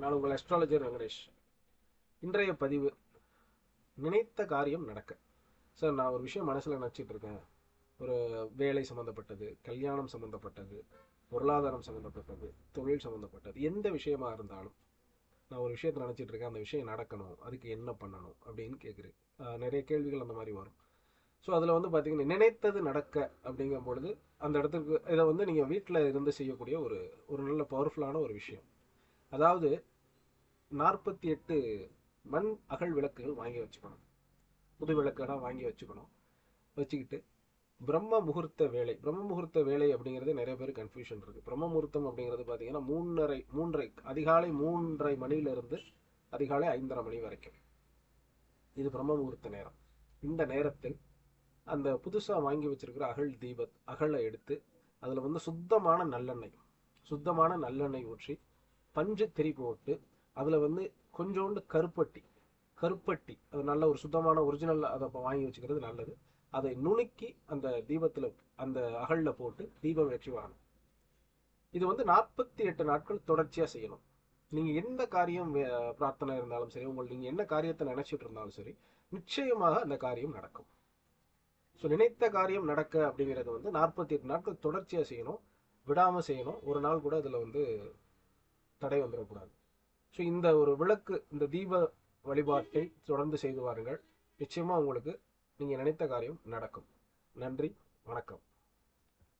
நான் உங்கள் அஸ்ட்ராலஜர் வெங்கடேஷ். இன்றைய பதிவு நினைத்த காரியம் நடக்க. சார் நான் ஒரு விஷயம் மனசில் நினச்சிட்டு இருக்கேன். ஒரு வேலை சம்மந்தப்பட்டது கல்யாணம் சம்மந்தப்பட்டது பொருளாதாரம் சம்மந்தப்பட்டது தொழில் சம்மந்தப்பட்டது எந்த விஷயமா இருந்தாலும் நான் ஒரு விஷயத்தை நினச்சிட்டு இருக்கேன். அந்த விஷயம் நடக்கணும். அதுக்கு என்ன பண்ணணும் அப்படின்னு கேட்குறேன் நிறைய கேள்விகள் அந்த மாதிரி வரும். ஸோ அதில் வந்து பார்த்தீங்கன்னா நினைத்தது நடக்க அப்படிங்கும் பொழுது அந்த இடத்துக்கு இதை வந்து நீங்கள் வீட்டில் இருந்து செய்யக்கூடிய ஒரு ஒரு நல்ல பவர்ஃபுல்லான ஒரு விஷயம். அதாவது நாற்பத்தி எட்டு மண் அகல் விளக்குகள் வாங்கி வச்சுக்கணும். புது விளக்கெல்லாம் வாங்கி வச்சுக்கணும். வச்சுக்கிட்டு பிரம்ம முகூர்த்த வேலை பிரம்ம முகூர்த்த வேலை அப்படிங்கிறது நிறைய பேர் கன்ஃபியூஷன் இருக்குது பிரம்ம முகூர்த்தம் அப்படிங்கிறது பார்த்தீங்கன்னா மூன்றரை மூன்றரை அதிகாலை மூன்றரை மணியிலிருந்து அதிகாலை ஐந்தரை மணி வரைக்கும். இது பிரம்ம முகூர்த்த நேரம். இந்த நேரத்தில் அந்த புதுசாக வாங்கி வச்சிருக்கிற அகல் தீப அகலை எடுத்து அதில் வந்து சுத்தமான நல்லெண்ணெய் சுத்தமான நல்லெண்ணெய் ஊற்றி பஞ்சு திரி போட்டு அதில் வந்து கொஞ்சோண்டு கருப்பட்டி கருப்பட்டி அது நல்ல ஒரு சுத்தமான ஒரிஜினல் அதை வாங்கி வச்சுக்கிறது நல்லது. அதை நுணுக்கி அந்த தீபத்தில் அந்த அகலில் போட்டு தீபம் ஏற்றி வாங்கணும். இது வந்து நாற்பத்தி எட்டு நாட்கள் தொடர்ச்சியாக செய்யணும். நீங்கள் எந்த காரியம் வே- பிரார்த்தனை இருந்தாலும் சரி உங்கள் நீங்கள் என்ன காரியத்தை நினச்சிட்டு இருந்தாலும் சரி நிச்சயமாக அந்த காரியம் நடக்கும். ஸோ நினைத்த காரியம் நடக்க அப்படிங்கிறது வந்து நாற்பத்தி எட்டு நாட்கள் தொடர்ச்சியாக செய்யணும். விடாமல் செய்யணும். ஒரு நாள் கூட அதில் வந்து தடை வந்துடக்கூடாது. ஸோ இந்த ஒரு விளக்கு இந்த தீப வழிபாட்டை தொடர்ந்து செய்து வாருங்கள். நிச்சயமாக உங்களுக்கு நீங்கள் நினைத்த காரியம் நடக்கும். நன்றி வணக்கம்.